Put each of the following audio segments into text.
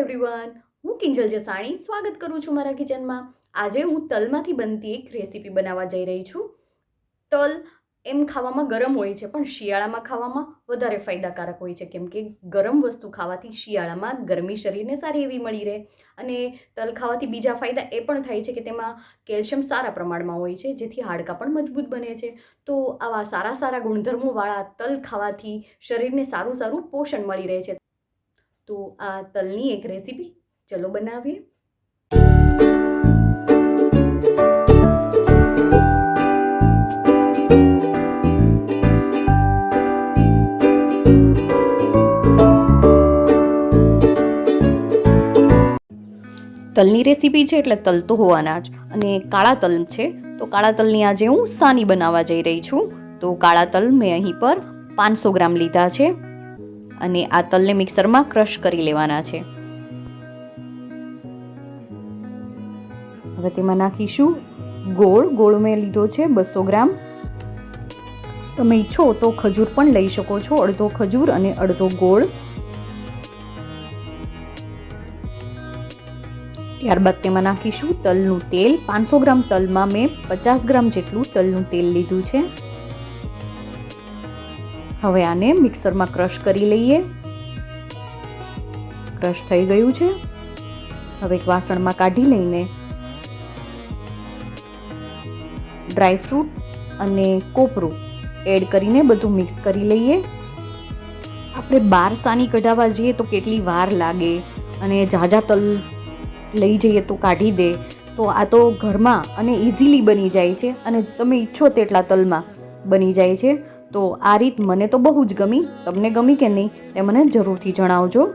Everyone હું કિંજલ જસાણી. સ્વાગત કરું છું મારા કિચનમાં. આજે હું તલમાંથી બનતી એક રેસીપી બનાવવા જઈ રહી છું. તલ એમ ખાવામાં ગરમ હોય છે, પણ શિયાળામાં ખાવામાં વધારે ફાયદાકારક હોય છે, કેમ કે ગરમ વસ્તુ ખાવાથી શિયાળામાં ગરમી શરીરને સારી એવી મળી રહે. અને તલ ખાવાથી બીજા ફાયદા એ પણ થાય છે કે તેમાં કેલ્શિયમ સારા પ્રમાણમાં હોય છે, જેથી હાડકાં પણ મજબૂત બને છે. તો આવા સારા સારા ગુણધર્મોવાળા તલ ખાવાથી શરીરને સારું સારું પોષણ મળી રહે છે. તો આ તલની એક રેસીપી. ચલો બનાવીએ. તલની રેસીપી છે એટલે તલ તો હોવાના જ. અને કાળા તલ છે. તો કાળા તલની આજે હું સાની બનાવવા જઈ રહી છું. તો કાળા તલ મેં અહીં પર પાંચસો ગ્રામ લીધા છે. અને આ તલને મિક્સરમાં ક્રશ કરી લેવાના છે. હવે તેમાં નાખીશું ગોળ. ગોળ મેં લીધો છે બસો ગ્રામ. તમે ઈચ્છો તો ખજૂર પણ લઈ શકો છો. અડધો ખજૂર અને અડધો ગોળ. ત્યારબાદ તેમાં નાખીશું તલનું તેલ. પાંચસો ગ્રામ તલમાં મેં પચાસ ગ્રામ જેટલું તલનું તેલ લીધું છે. હવે આને મિક્સરમાં ક્રશ કરી લઈએ. ક્રશ થઈ ગયું છે. હવે એક વાસણમાં કાઢી લઈને ડ્રાયફ્રૂટ અને કોપરું એડ કરીને બધું મિક્સ કરી લઈએ. આપણે બાર સાની કઢાવવા જઈએ તો કેટલી વાર લાગે અને ઝાઝા તલ લઈ જઈએ તો કાઢી દે. તો આ તો ઘરમાં અને ઇઝીલી બની જાય છે અને તમે ઈચ્છો તેટલા તલમાં બની જાય છે. તો આ રીત મને તો બહુ જ ગમી. તમને ગમી કે નહીં તે મને જરૂરથી જણાવજો.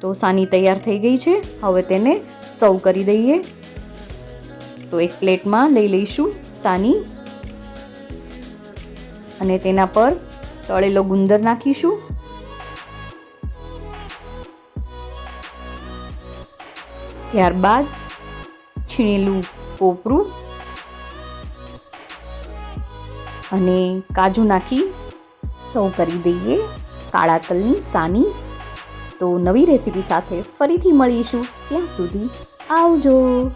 તો સાની તૈયાર થઈ ગઈ છે. હવે તેને સર્વ કરી દઈએ. તો એક પ્લેટમાં લઈ લઈશું સાની. અને તેના પર તળેલો ગુંદર નાખીશું. ત્યારબાદ છીણેલું કોપરું અને કાજુ નાખી સર્વ કરી દઈએ. કાળા તલની સાની. તો નવી રેસીપી સાથે ફરીથી મળીશું. ત્યાં સુધી આવજો.